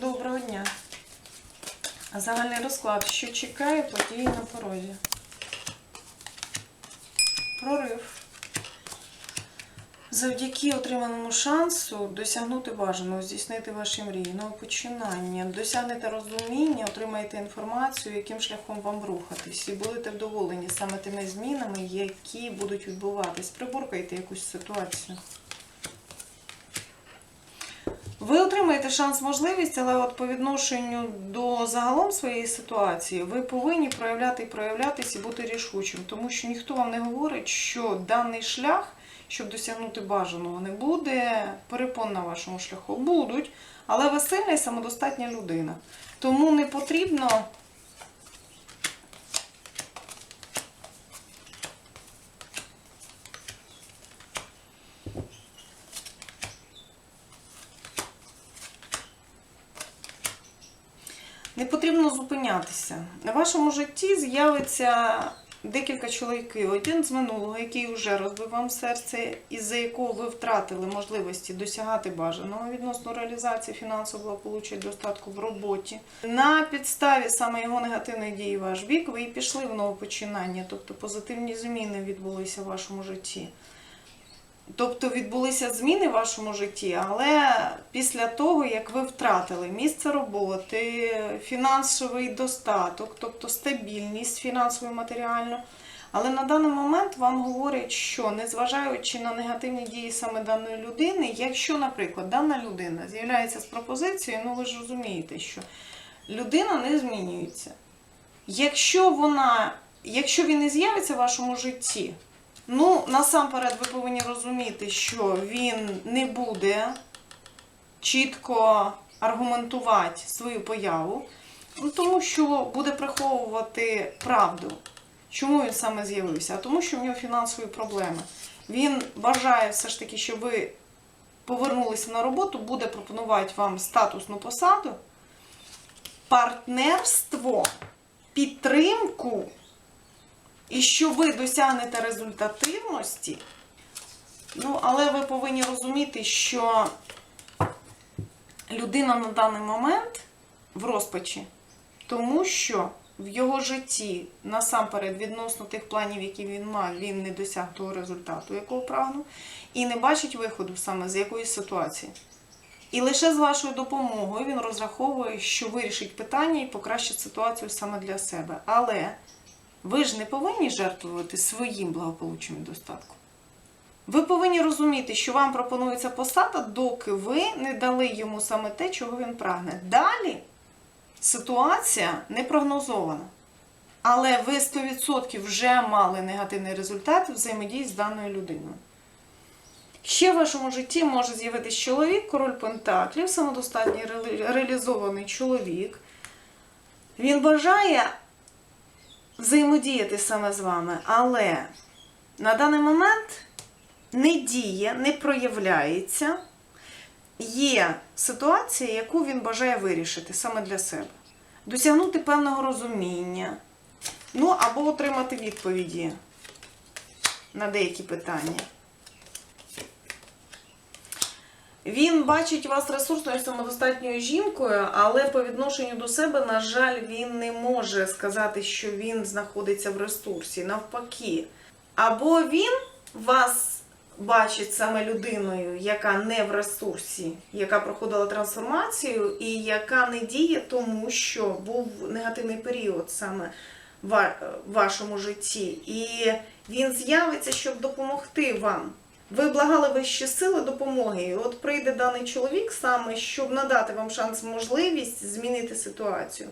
Доброго дня. Загальний розклад. Що чекає події на порозі? Прорив. Завдяки отриманому шансу досягнути бажаного, здійснити ваші мрії, нове починання, досягнете розуміння, отримаєте інформацію, яким шляхом вам рухатись, і будете вдоволені саме тими змінами, які будуть відбуватись. Приборкайте якусь ситуацію. Ви отримаєте шанс, можливість, але от по відношенню до загалом своєї ситуації ви повинні проявляти і проявлятися і бути рішучим, тому що ніхто вам не говорить, що даний шлях, щоб досягнути бажаного, не буде перепон на вашому шляху. Будуть, але ви сильна і самодостатня людина. Тому не потрібно. Не потрібно зупинятися. На вашому житті з'явиться декілька чоловіків. Один з минулого, який вже розбив вам серце, із-за якого ви втратили можливості досягати бажаного відносно реалізації фінансового і достатку в роботі. На підставі саме його негативної дії ваш бік, ви і пішли в нове починання, тобто позитивні зміни відбулися в вашому житті. Тобто відбулися зміни в вашому житті, але після того, як ви втратили місце роботи, фінансовий достаток, тобто стабільність фінансово і матеріально. Але на даний момент вам говорять, що незважаючи на негативні дії саме даної людини, якщо, наприклад, дана людина з'являється з пропозицією, ну ви ж розумієте, що людина не змінюється. Якщо вона, якщо він не з'явиться в вашому житті, Ну, насамперед, ви повинні розуміти, що він не буде чітко аргументувати свою появу, тому що буде приховувати правду. Чому він саме з'явився? А тому, що в нього фінансові проблеми. Він бажає все ж таки, щоб ви повернулися на роботу, буде пропонувати вам статусну посаду, партнерство, підтримку. І що ви досягнете результативності, ну, але ви повинні розуміти, що людина на даний момент в розпачі, тому що в його житті, насамперед, відносно тих планів, які він мав, він не досяг того результату, якого прагнув, і не бачить виходу саме з якоїсь ситуації. І лише з вашою допомогою він розраховує, що вирішить питання і покращить ситуацію саме для себе. Але ви ж не повинні жертвувати своїм благополуччям і достатком. Ви повинні розуміти, що вам пропонується посада, доки ви не дали йому саме те, чого він прагне. Далі ситуація не прогнозована. Але ви 100% вже мали негативний результат взаємодії з даною людиною. Ще в вашому житті може з'явитися чоловік, король Пентаклів, самодостатній ре- реалізований чоловік. Він бажає взаємодіяти саме з вами, але на даний момент не діє, не проявляється. Є ситуація, яку він бажає вирішити саме для себе. Досягнути певного розуміння, ну або отримати відповіді на деякі питання. Він бачить вас ресурсною самодостатньою жінкою, але по відношенню до себе, на жаль, він не може сказати, що він знаходиться в ресурсі. Навпаки. Або він вас бачить саме людиною, яка не в ресурсі, яка проходила трансформацію і яка не діє, тому що був негативний період саме в вашому житті. І він з'явиться, щоб допомогти вам. Ви благали вищі сили допомоги. І от прийде даний чоловік саме, щоб надати вам шанс, можливість змінити ситуацію.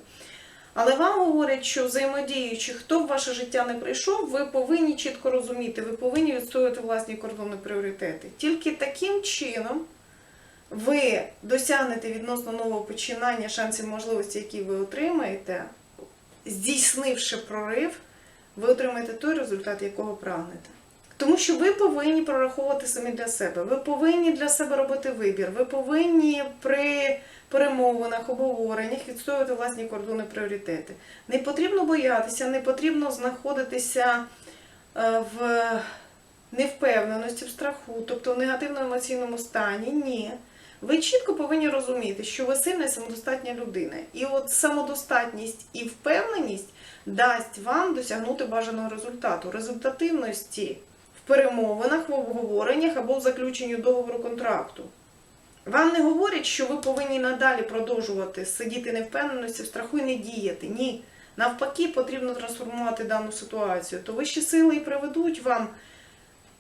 Але вам говорять, що взаємодіючи, хто в ваше життя не прийшов, ви повинні чітко розуміти, ви повинні відстоювати власні кордони пріоритети. Тільки таким чином ви досягнете відносно нового починання шансів можливості, які ви отримаєте, здійснивши прорив, ви отримаєте той результат, якого прагнете. Тому що ви повинні прораховувати самі для себе. Ви повинні для себе робити вибір. Ви повинні при перемовинах, обговореннях відстоювати власні кордони пріоритети. Не потрібно боятися, не потрібно знаходитися е, в невпевненості, в страху, тобто в негативному емоційному стані. Ні. Ви чітко повинні розуміти, що ви сильна і самодостатня людина. І от самодостатність і впевненість дасть вам досягнути бажаного результату, результативності перемовинах, в обговореннях або в заключенні договору контракту. Вам не говорять, що ви повинні надалі продовжувати сидіти невпевненості, в страху і не діяти. Ні. Навпаки, потрібно трансформувати дану ситуацію. То вищі сили і приведуть вам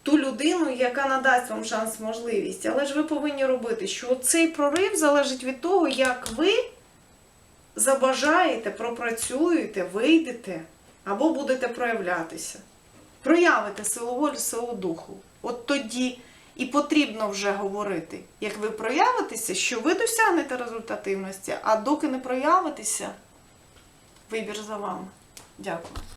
ту людину, яка надасть вам шанс, можливість. Але ж ви повинні робити, що цей прорив залежить від того, як ви забажаєте, пропрацюєте, вийдете або будете проявлятися. Проявите силу волі, силу духу. От тоді і потрібно вже говорити, як ви проявитеся, що ви досягнете результативності, а доки не проявитеся, вибір за вами. Дякую.